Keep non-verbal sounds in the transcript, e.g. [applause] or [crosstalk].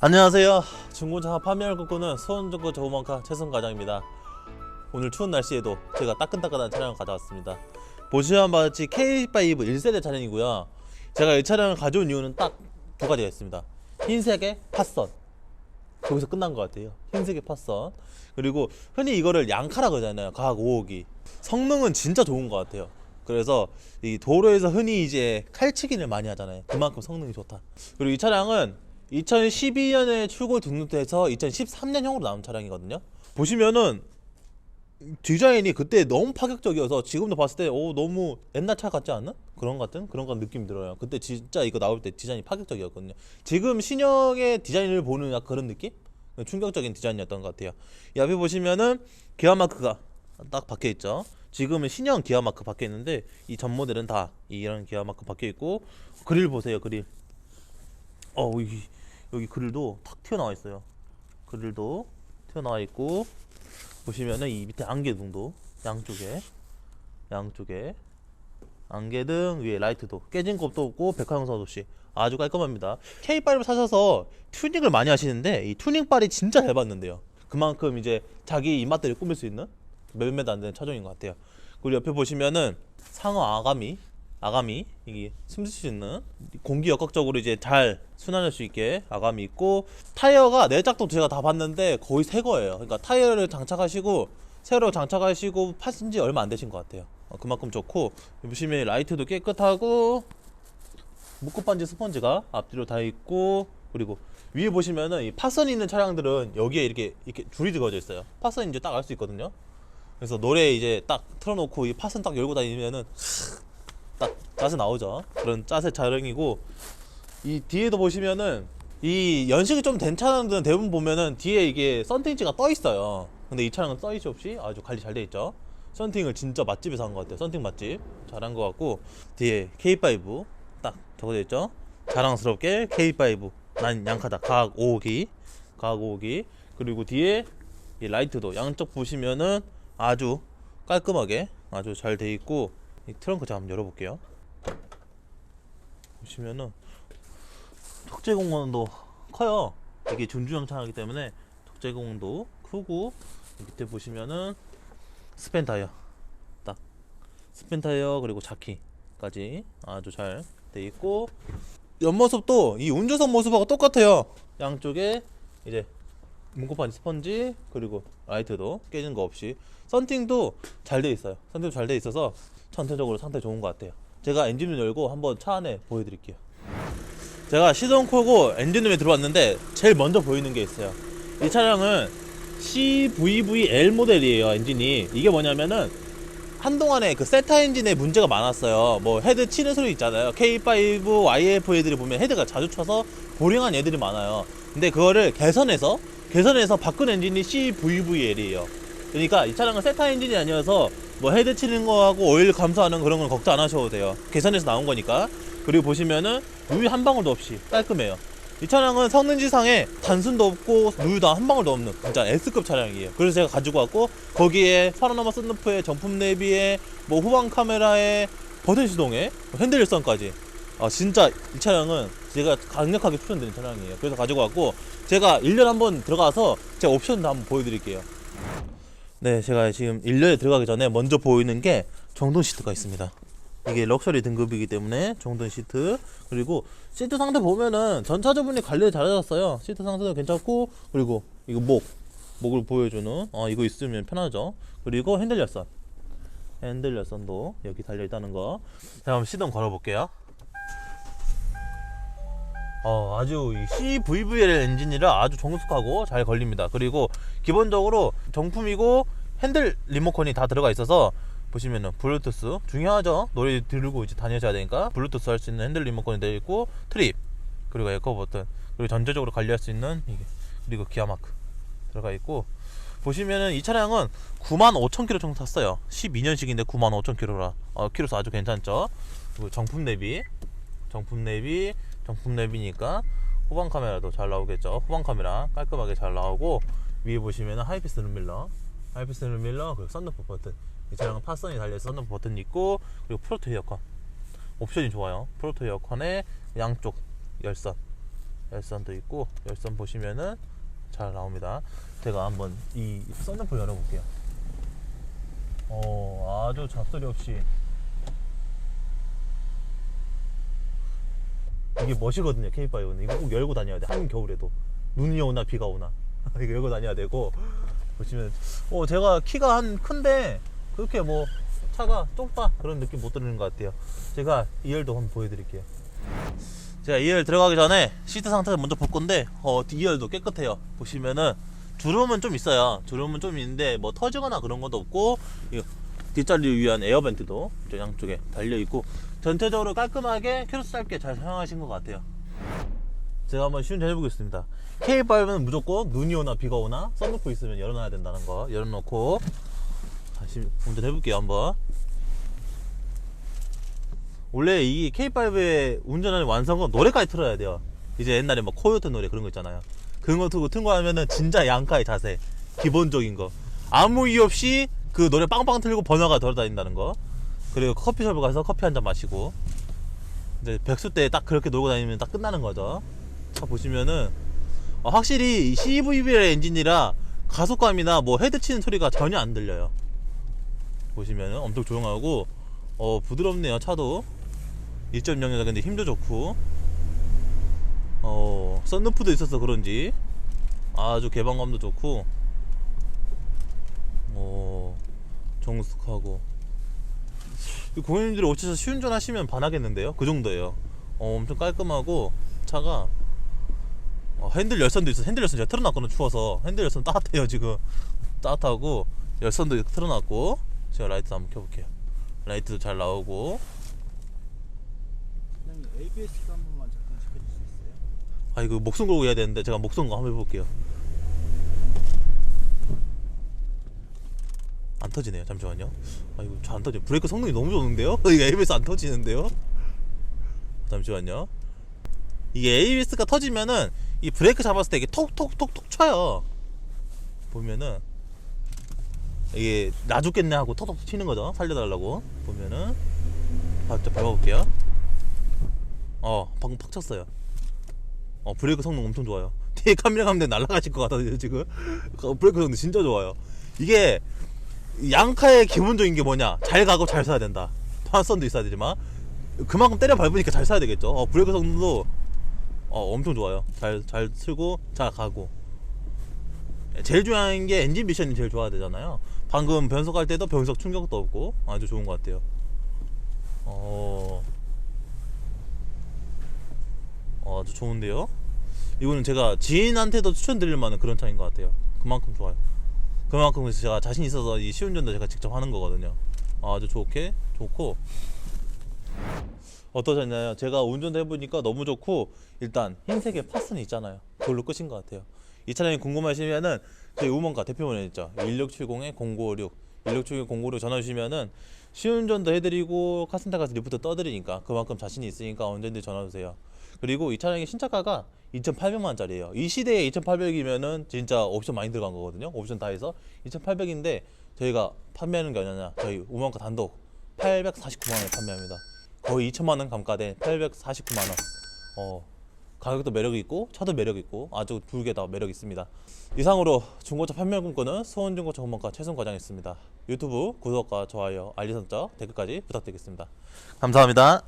안녕하세요. 중고차 판매를 꿈꾸는 수원중고 저우만카 최선 과장입니다. 오늘 추운 날씨에도 제가 따끈따끈한 차량을 가져왔습니다. 보시면 같이 K5 1세대 차량이고요. 제가 이 차량을 가져온 이유는 딱 두 가지가 있습니다. 흰색의 팟선. 거기서 끝난 것 같아요. 흰색의 팟선. 그리고 흔히 이거를 양카라 그러잖아요. 가학 5호기. 성능은 진짜 좋은 것 같아요. 그래서 이 도로에서 흔히 이제 칼치기를 많이 하잖아요. 그만큼 성능이 좋다. 그리고 이 차량은 2012년에 출고 등록돼서 2013년형으로 나온 차량이거든요. 보시면은 디자인이 그때 너무 파격적이어서 지금도 봤을 때 오, 너무 옛날 차 같지 않나? 그런 것 같은 그런 건 느낌이 들어요. 그때 진짜 이거 나올 때 디자인이 파격적이었거든요. 지금 신형의 디자인을 보는 그런 느낌? 충격적인 디자인이었던 것 같아요. 이 앞에 보시면은 기아 마크가 딱 박혀 있죠. 지금은 신형 기아 마크 박혀 있는데 이 전 모델은 다 이런 기아 마크 박혀 있고 그릴 보세요. 그릴. 어 여기 여기 그릴도 탁 튀어나와 있어요. 그릴도 튀어나와 있고 보시면은 이 밑에 안개등도 양쪽에 양쪽에 안개등 위에 라이트도 깨진 것도 없고 백화영사도 없이 아주 깔끔합니다. K5를 사셔서 튜닝을 많이 하시는데 이 튜닝발이 진짜 잘 받는데요. 그만큼 이제 자기 입맛대로 꾸밀 수 있는 몇몇 안 되는 차종인 것 같아요. 그리고 옆에 보시면은 상어 아가미 아가미 이게 숨쉴 수 있는 공기 역학적으로 이제 잘 순환할 수 있게 아가미 있고 타이어가 내짝도 제가 다 봤는데 거의 새 거예요. 그러니까 타이어를 장착하시고 새로 장착하시고 파신 지 얼마 안 되신 것 같아요. 어, 그만큼 좋고 보시면 라이트도 깨끗하고 묶고 반지 스펀지가 앞뒤로 다 있고 그리고 위에 보시면은 이 파선 있는 차량들은 여기에 이렇게 이렇게 줄이 들어져 있어요. 파선 이제 딱 알 수 있거든요. 그래서 노래 이제 딱 틀어놓고 이 파선 딱 열고 다니면은 딱 짜세 나오죠. 그런 짜세 차량이고 이 뒤에도 보시면은 이 연식이 좀 된 차량들은 대부분 보면은 뒤에 이게 썬팅지가 떠 있어요. 근데 이 차량은 떠 있이 없이 아주 관리 잘 돼 있죠. 썬팅을 진짜 맛집에서 한 것 같아요. 썬팅 맛집 잘한 것 같고 뒤에 K5 딱 적어져 있죠. 자랑스럽게 K5 난 양카다 가학 5호기 가학 5호기 그리고 뒤에 이 라이트도 양쪽 보시면은 아주 깔끔하게 아주 잘 돼 있고 이 트렁크 제가 한번 열어볼게요. 보시면은 턱재 공원도 커요. 이게 준주형 차이기 때문에 턱재 공원도 크고 밑에 보시면은 스펜 타이어 딱 스펜 타이어 그리고 자키까지 아주 잘 돼 있고 옆모습도 이 운전석 모습하고 똑같아요. 양쪽에 이제 문고판 스펀지 그리고 라이트도 깨진 거 없이 썬팅도 잘 돼 있어요. 썬팅도 잘 돼 있어서 전체적으로 상태 좋은 것 같아요. 제가 엔진을 열고 한번 차 안에 보여드릴게요. 제가 시동 켜고 엔진룸에 들어왔는데 제일 먼저 보이는 게 있어요. 이 차량은 CVVL 모델이에요 엔진이 이게 뭐냐면은 한동안에 그 세타 엔진에 문제가 많았어요. 뭐 헤드 치는 소리 있잖아요. K5 YF 애들이 보면 헤드가 자주 쳐서 보링한 애들이 많아요. 근데 그거를 개선해서 개선해서 바꾼 엔진이 CVVL이에요. 그러니까 이 차량은 세타 엔진이 아니어서 뭐 헤드 치는 거하고 오일 감소하는 그런 건 걱정 안 하셔도 돼요. 개선해서 나온 거니까. 그리고 보시면은 누유 한 방울도 없이 깔끔해요. 이 차량은 성능지상에 단순도 없고 누유도 한 방울도 없는 진짜 S급 차량이에요. 그래서 제가 가지고 왔고 거기에 파노라마 썬루프에 정품 내비에 뭐 후방 카메라에 버튼 시동에 핸들 열선까지 아 진짜 이 차량은 제가 강력하게 추천드리는 차량이에요. 그래서 가지고 왔고 제가 1년 한번 들어가서 제 옵션도 한번 보여드릴게요. 네, 제가 지금 1년에 들어가기 전에 먼저 보이는 게 정돈 시트가 있습니다. 이게 럭셔리 등급이기 때문에 정돈 시트 그리고 시트 상태 보면은 전차주분이 관리를 잘하셨어요. 시트 상태도 괜찮고 그리고 이거 목 목을 보여주는 어 이거 있으면 편하죠. 그리고 핸들 열선 핸들 열선도 여기 달려 있다는 거. 자, 한번 시동 걸어볼게요. 어, 아주 이 CVVL 엔진이라 아주 정숙하고 잘 걸립니다. 그리고 기본적으로 정품이고 핸들 리모컨이 다 들어가 있어서 보시면은 블루투스 중요하죠. 노래 들고 이제 다녀셔야 되니까 블루투스 할 수 있는 핸들 리모컨이 되어 있고 트립 그리고 에코 버튼 그리고 전체적으로 관리할 수 있는 이게 그리고 기아 마크 들어가 있고 보시면은 이 차량은 9만 5천 킬로 정도 탔어요. 12년식인데 9만 5천 킬로라 어, 킬로수 아주 괜찮죠. 그리고 정품 내비 정품 내비 정품 내비니까 후방 카메라도 잘 나오겠죠. 후방 카메라 깔끔하게 잘 나오고 위에 보시면은 하이패스 룸밀러 하이패스 룸밀러 그리고 썬루프 버튼 이 차량은 파선이 달려서 썬루프 버튼 있고 그리고 프로토 에어컨 옵션이 좋아요. 프로토 에어컨에 양쪽 열선 열선도 있고 열선 보시면은 잘 나옵니다. 제가 한번 이 썬루프 열어볼게요. 어 아주 잡소리 없이 이게 멋이거든요 K5는 이거 꼭 열고 다녀야 돼 한겨울에도. 눈이 오나 비가 오나. [laughs] 이거 열고 다녀야 되고. 보시면 어 제가 키가 한 큰데 그렇게 뭐 차가 좁다 그런 느낌 못 드는 것 같아요. 제가 2열도 한번 보여드릴게요. 제가 2열 들어가기 전에 시트 상태를 먼저 볼 건데 어 2열도 깨끗해요. 보시면은 주름은 좀 있어요. 주름은 좀 있는데 뭐 터지거나 그런 것도 없고 이 뒷자리를 위한 에어벤트도 저 양쪽에 달려 있고 전체적으로 깔끔하게 캐로스 짧게 잘 사용하신 것 같아요. 제가 한번 시운전 해보겠습니다. K5는 무조건 눈이 오나 비가 오나 썬루프 있으면 열어놔야 된다는 거 열어놓고 다시 운전해 볼게요 한번. 원래 이 K5의 운전하는 완성은 노래까지 틀어야 돼요. 이제 옛날에 뭐 코요테 노래 그런 거 있잖아요. 그런 거 틀고 틀고 하면은 진짜 양가의 자세 기본적인 거. 아무 이유 없이 그 노래 빵빵 틀고 번화가 돌아다닌다는 거. 그리고 커피숍에 가서 커피 한 잔 마시고. 이제 백수 때 딱 그렇게 놀고 다니면 딱 끝나는 거죠. 차 보시면은 어, 확실히 CVV 엔진이라 가속감이나 뭐 헤드 치는 소리가 전혀 안 들려요. 보시면은 엄청 조용하고 어 부드럽네요 차도. 2.0이라 근데 힘도 좋고. 어 썬루프도 있어서 그런지 아주 개방감도 좋고 어 정숙하고. 이 고객님들이 오셔서 시운전 하시면 반하겠는데요? 그 정도예요. 어 엄청 깔끔하고 차가 어, 핸들 열선도 있어 핸들 열선 제가 틀어놨거든요 추워서. 핸들 열선 따뜻해요 지금. 따뜻하고 열선도 틀어놨고 제가 라이트 한번 켜볼게요. 라이트도 잘 나오고. 사장님 ABS 한 번만 잠깐 시켜줄 수 있어요? 아 이거 목숨 걸고 해야 되는데 제가 목숨 거 한번 해볼게요 안 터지네요. 잠시만요. 아 이거 잘 안 터져 브레이크 성능이 너무 좋은데요? [laughs] 이게 ABS 안 터지는데요? 잠시만요. 이게 ABS가 터지면은 이 브레이크 잡았을 때 이게 톡톡톡톡 쳐요. 보면은 이게 나 죽겠네 하고 톡톡 치는 거죠? 살려달라고. 보면은 아, 저 밟아볼게요. 어 방금 팍 쳤어요. 어 브레이크 성능 엄청 좋아요. 뒤에 카메라 감면 날아가실 것 같아요 지금. [laughs] 어, 브레이크 성능 진짜 좋아요. 이게 양카의 기본적인 게 뭐냐? 잘 가고 잘 써야 된다. 파선도 있어야 되지만 그만큼 때려 밟으니까 잘 써야 되겠죠. 어, 브레이크 성능도 어, 엄청 좋아요. 잘 잘 쓰고 잘 가고. 제일 중요한 게 엔진 미션이 제일 좋아야 되잖아요. 방금 변속할 때도 변속 충격도 없고 아주 좋은 것 같아요. 어... 어, 아주 좋은데요? 이거는 제가 지인한테도 추천드릴 만한 그런 차인 것 같아요. 그만큼 좋아요. 그만큼 제가 자신 있어서 이 시운전도 제가 직접 하는 거거든요. 아, 아주 좋게 좋고 어떠셨나요? 제가 운전도 해보니까 너무 좋고 일단 흰색의 파스는 있잖아요. 그걸로 끝인 것 같아요. 이 차량이 궁금하시면은 저희 우먼가 대표번호 있죠. 1670에 0956 1670 0956 전화 주시면은 시운전도 해드리고 카센터 가서 리프트 떠드리니까 그만큼 자신이 있으니까 언제든지 전화 주세요. 그리고 이 차량의 신차가가 2,800만 원짜리예요. 이 시대에 2,800이면은 진짜 옵션 많이 들어간 거거든요. 옵션 다 해서 2,800인데 저희가 판매하는 게 아니라 저희 우먼가 단독 849만 원에 판매합니다. 거의 2천만 원 감가된 849만 원. 어, 가격도 매력 있고 차도 매력 있고 아주 두개다 매력 있습니다. 이상으로 중고차 판매 꿈꾸는 수원 중고차 전문가 최승 과장이었습니다. 유튜브 구독과 좋아요, 알림 설정, 댓글까지 부탁드리겠습니다. 감사합니다.